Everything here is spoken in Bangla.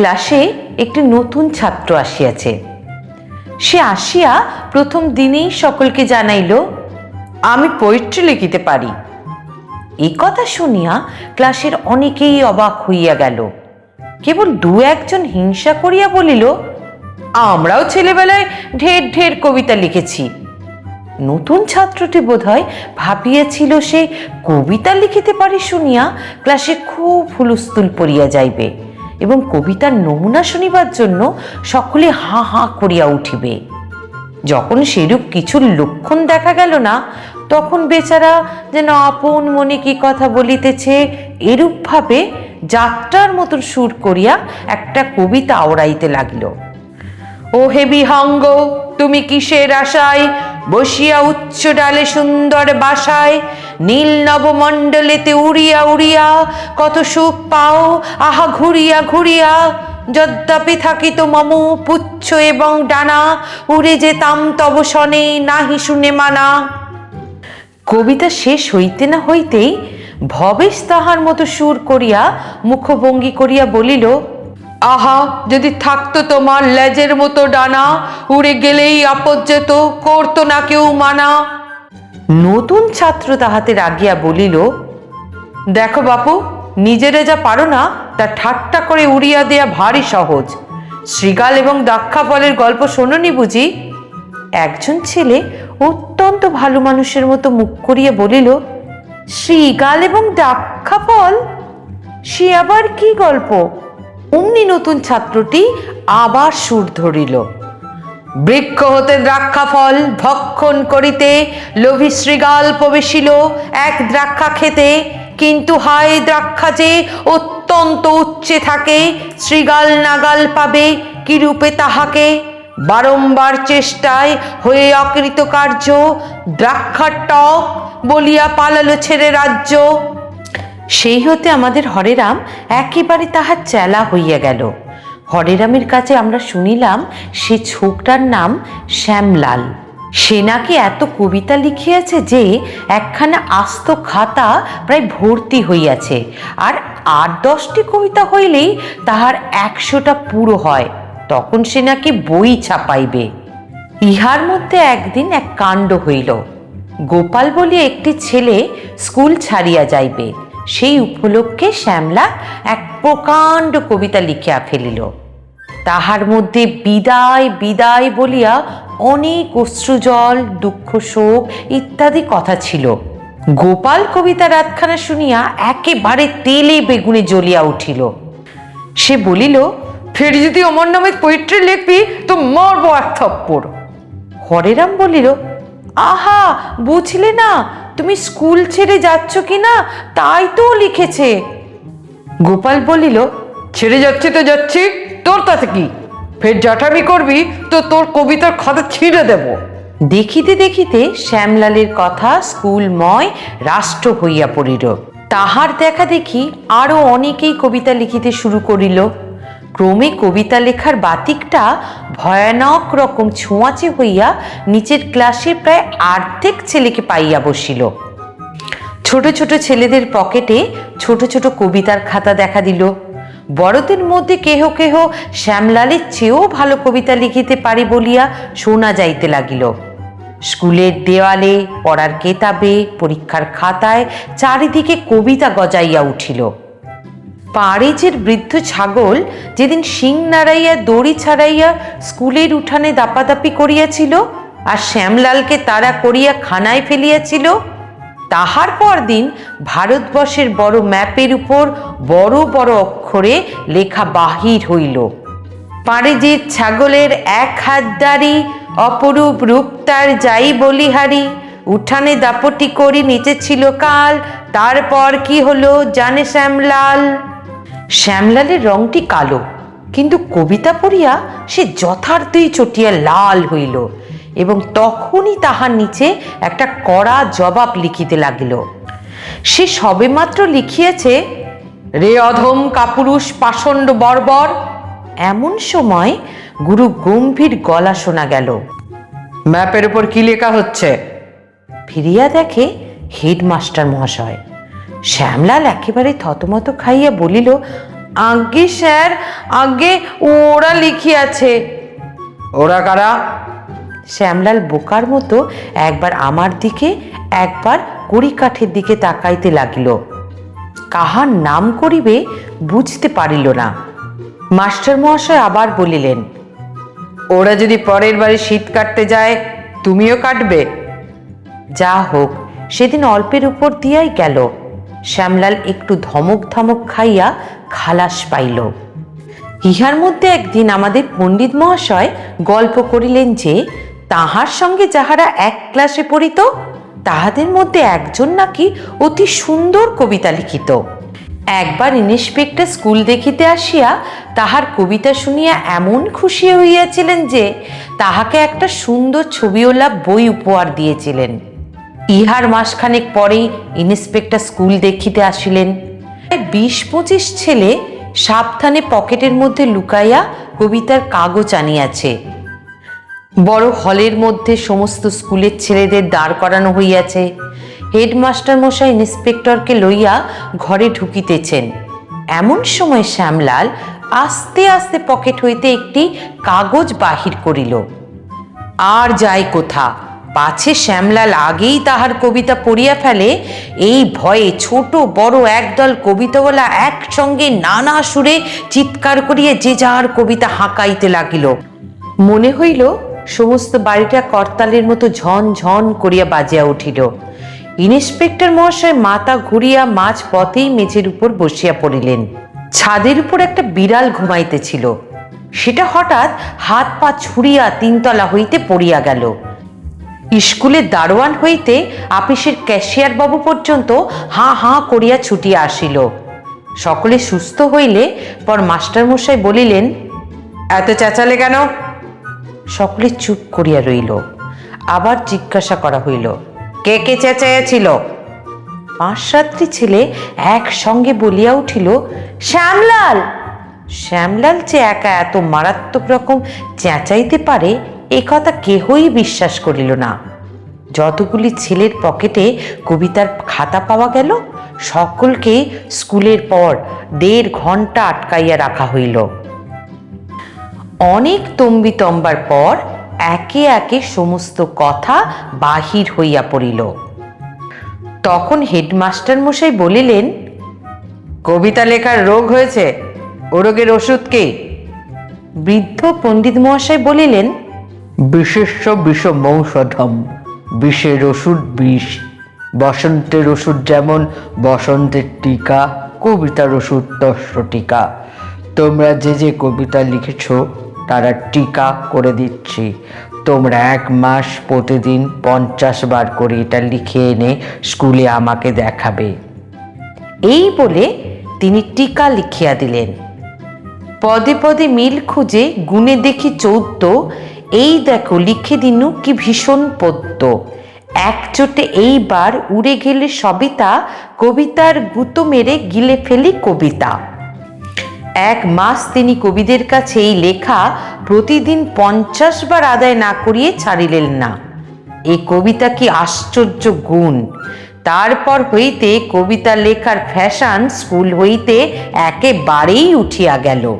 ক্লাসে একটি নতুন ছাত্র আসিয়াছে। সে আসিয়া প্রথম দিনেই সকলকে জানাইল, আমি পোয়েট্রি লিখিতে পারি। এই কথা শুনিয়া ক্লাসের অনেকেই অবাক হইয়া গেল। কেবল দু একজন হিংসা করিয়া বলিল, আমরাও ছেলেবেলায় ঢের ঢের কবিতা লিখেছি। নতুন ছাত্রটি বোধহয় ভাবিয়াছিল সে কবিতা লিখিতে পারে শুনিয়া ক্লাসে খুব হুলস্থুল পড়িয়া যাইবে। এবং কবিতার নমুনা শুনিবার জন্য সকলে হাঁ হাঁ করিয়া উঠিবে। যখন সেরূপ কিছু লক্ষণ দেখা গেল না, তখন বেচারা যেন আপন মনে কি কথা বলিতেছে, এরূপভাবে যাত্রার মতন সুর করিয়া একটা কবিতা আওড়াইতে লাগিল। ও হে বিহঙ্গ, তুমি কিসের আশায় বসিয়া উচ্চ ডালে সুন্দর বাসায়, নীল নবমণ্ডলেতে উড়িয়া উড়িয়া কত সুখ পাও, আহা ঘুরিয়া ঘুরিয়া, যদ্যপি থাকিত মম পুচ্ছ এবং ডানা, উড়ে যেতাম তব শনে নাহি শুনে মানা। কবিতা শেষ হইতে না হইতেই ভবেশ তাহার মতো সুর করিয়া মুখভঙ্গি করিয়া বলিল আহা, যদি থাকতো তোমার লেজের মতো ডানা, উড়ে গেলেই আপদ যেত, করতো না কেউ মানা। নতুন ছাত্র তাহাতে রাগিয়া বলিল, দেখো বাপু, নিজেরে যা পারো না, তা ঠাট্টা করে উড়িয়া দেয়া ভারী সহজ। শ্রীগাল এবং দাক্ষা ফলের গল্প শোনোনি বুঝি? একজন ছেলে অত্যন্ত ভালো মানুষের মতো মুখ করিয়া বলিল, শ্রীগাল এবং দাক্ষা ফল সে আবার কি গল্প? অমনি নতুন ছাত্রটি আবার সুর ধরিল। বৃক্ষ হতে দ্রাক্ষা ফল ভক্ষণ করিতে লোভী শৃগাল প্রবেশিল এক দ্রাক্ষা খেতে, কিন্তু হায় দ্রাক্ষা যে অত্যন্ত উচ্চে থাকে, শৃগাল নাগাল পাবে কিরূপে তাহাকে? বারংবার চেষ্টায় হয়ে অকৃতকার্য, দ্রাক্ষার টক বলিয়া পালালো ছেড়ে রাজ্য। সেই হতে আমাদের হরেরাম একেবারে তাহার চেলা হইয়া গেল। হরেরামের কাছে আমরা শুনিলাম সে ছোকটার নাম শ্যামলাল। সে নাকি এত কবিতা লিখিয়াছে যে একখানা আস্ত খাতা প্রায় ভর্তি হইয়াছে, আর আট দশটি কবিতা হইলেই তাহার একশোটা পুরো হয়, তখন সে নাকি বই ছাপাইবে। ইহার মধ্যে একদিন এক কাণ্ড হইল। গোপাল বলিয়া একটি ছেলে স্কুল ছাড়িয়া যাইবে। সেই উপলক্ষে শ্যামলা এক প্রকাণ্ড কবিতা লিখিয়া ফেলিল। তাহার মধ্যে বিদায় বিদায় বলিয়া অনেক অশ্রুজল, দুঃখ, শোক ইত্যাদি কথা ছিল। গোপাল কবিতা রাতখানা শুনিয়া একেবারে তেলে বেগুনে জ্বলিয়া উঠিল। সে বলিল, ফের যদি অমর নামে পোয়েট্রি লিখবি তো মরবো এক থপ্পড় হরেরাম বলিল, আহা, বুঝলে না তুমি স্কুল ছেড়ে যাচ্ছ কি না তাই তো লিখেছে। গোপাল বলিল, ছেড়ে যাচ্ছি তো যাচ্ছি, তোর তাতে কি? ফের জাটামি করবি তো তোর কবিতার খাতা ছিঁড়ে দেব। দেখিতে দেখিতে শ্যামলালের কথা স্কুলময় রাষ্ট্র হইয়া পড়িল। তাহার দেখা দেখি আরও অনেকেই কবিতা লিখিতে শুরু করিল। ক্রমে কবিতা লেখার বাতিকটা ভয়ানক রকম ছোঁয়াচে হইয়া নিচের ক্লাসে প্রায় আর্ধেক ছেলেকে পাইয়া বসিল। ছোট ছোট ছেলেদের পকেটে ছোট ছোট কবিতার খাতা দেখা দিল। বড়দের মধ্যে কেহ কেহ শ্যামলালের চেয়েও ভালো কবিতা লিখিতে পারে বলিয়া শোনা যাইতে লাগিল। স্কুলের দেওয়ালে, পড়ার কেতাবে, পরীক্ষার খাতায় চারিদিকে কবিতা গজাইয়া উঠিল। পাড়েজের বৃদ্ধ ছাগল যেদিন শিং নাড়াইয়া, দড়ি ছাড়াইয়া স্কুলের উঠানে দাপাদাপি করিয়াছিল আর শ্যামলালকে তারা করিয়া খানায় ফেলিয়াছিল, তাহার পর দিন ভারতবর্ষের বড় ম্যাপের উপর বড় বড় অক্ষরে লেখা বাহির হইল। পাড়েজের ছাগলের এক হাত দাড়ি, অপরূপ রূপ তার যাই বলিহারি, উঠানে দাপটি করি নিচে ছিল কাল, তারপর কি হলো জানে শ্যামলাল? শ্যামলালের রংটি কালো, কিন্তু কবিতা পড়িয়া সে যথার্থই চটিয়া লাল হইল এবং তখনই তাহার নিচে একটা কড়া জবাব লিখিতে লাগিল। সে সবেমাত্র লিখিয়াছে, রে অধম কাপুরুষ পাষণ্ড বর্বর। এমন সময় গুরু গম্ভীর গলা শোনা গেল, ম্যাপের উপর কি লেখা হচ্ছে? ফিরিয়া দেখে হেডমাস্টার মহাশয় শ্যামলাল একেবারে থতমত খাইয়া বলিল আগে স্যার আগে ওরা লিখিয়াছে। ওরা কারা? শ্যামলাল বোকার মতো একবার আমার দিকে একবার কড়িকাঠের দিকে তাকাইতে লাগিল। কাহার নাম করিবে বুঝতে পারিল না। মাস্টার মহাশয় আবার বলিলেন ওরা যদি পরের বারে শীত কাটতে যায় তুমিও কাটবে? যা হোক সেদিন অল্পের উপর দিয়াই গেল। শ্যামলাল একটু ধমক ধমক খাইয়া খালাস পাইল। ইহার মধ্যে একদিন আমাদের পণ্ডিত মহাশয় গল্প করিলেন যে, তাহার সঙ্গে যাহারা এক ক্লাসে পড়িত, তাহাদের মধ্যে একজন নাকি অতি সুন্দর কবিতা লিখিত। একবার ইন্সপেক্টর স্কুল দেখিতে আসিয়া তাহার কবিতা শুনিয়া এমন খুশি হইয়াছিলেন যে, তাহাকে একটা সুন্দর ছবিওয়ালা বই উপহার দিয়েছিলেন। ইহার মাসখানেক পরেই ইন্সপেক্টর স্কুল দেখিতে আসিলেন। বিশ পঁচিশ ছেলে সাবধানে পকেটের মধ্যে লুকাইয়া কবিতার কাগজ আনিয়াছে। বড় হলের মধ্যে সমস্ত স্কুলের ছেলেদের দাঁড় করানো হইয়াছে। হেডমাস্টার মশাই ইন্সপেক্টরকে লইয়া ঘরে ঢুকিতেছেন। এমন সময় শ্যামলাল আস্তে আস্তে পকেট হইতে একটি কাগজ বাহির করিল। আর যাই কোথা পাছে শ্যামলাল আগেই তাহার কবিতা পড়িয়া ফেলে, এই ভয়ে ছোট বড় একদল কবিতাওয়ালা একসঙ্গে নানা সুরে চিৎকার করিয়া যে যার কবিতা হাঁকাইতে লাগিল। মনে হইল সমস্ত বাড়িটা করতালের মতো ঝন ঝন করিয়া বাজিয়া উঠিল। ইন্সপেক্টর মহাশয় মাথা ঘুরিয়া মাঝ পথেই মেঝের উপর বসিয়া পড়িলেন। ছাদের উপর একটা বিড়াল ঘুমাইতেছিল। সেটা হঠাৎ হাত পা ছুড়িয়া তিনতলা হইতে পড়িয়া গেল। স্কুলের দারোয়ান হইতে আপিসের ক্যাশিয়ার বাবু পর্যন্ত হাঁ হাঁ করিয়া ছুটিয়া আসিল। সকলে সুস্থ হইলে পর মাস্টারমশাই বলিলেন, এত চেঁচালে কেন? সকলে চুপ করিয়া রইল। আবার জিজ্ঞাসা করা হইল, কে কে চেঁচাইয়াছিল? পাঁচ সাতটি ছেলে একসঙ্গে বলিয়া উঠিল, শ্যামলাল! শ্যামলাল যে একা এত মারাত্মক রকম চেঁচাইতে পারে এ কথা কেহই বিশ্বাস করিল না। যতগুলি ছেলের পকেটে কবিতার খাতা পাওয়া গেল, সকলকে স্কুলের পর দেড় ঘণ্টা আটকাইয়া রাখা হইল। অনেক তম্বি তম্বার পর একে একে সমস্ত কথা বাহির হইয়া পড়িল। তখন হেডমাস্টার মশাই বলিলেন, কবিতা লেখার রোগ হয়েছে ও রোগের ওষুধ কে? বৃদ্ধ পণ্ডিত মহাশয় বলিলেন বিশেষ্য বিষমৌষধম, বিষের ওষুধ বিষ, বসন্তের ওষুধ যেমন বসন্তের টিকা, কবিতার ওষুধ তস্য টিকা। তোমরা যে যে কবিতা লিখেছ, তারা টিকা করে দিচ্ছি। তোমরা এক মাস প্রতিদিন পঞ্চাশ বার করে এটা লিখে এনে স্কুলে আমাকে দেখাবে। এই বলে তিনি টিকা লিখিয়া দিলেন। পদে পদে মিল খুঁজে গুনে দেখি চৌদ্দ এই দেখো, লিখে দিনু কি ভীষণ পদ্য। একচোটে এইবার উড়ে গেলে সবিতা, কবিতার গুতো মেরে গিলে ফেলি কবিতা। এক মাস তিনি কবিদের কাছে এই লেখা প্রতিদিন পঞ্চাশ বার আদায় না করিয়ে ছাড়িলেন না। এই কবিতা কি আশ্চর্য গুণ। তারপর হইতে কবিতা লেখার ফ্যাশন স্কুল হইতে একেবারেই উঠিয়া গেল।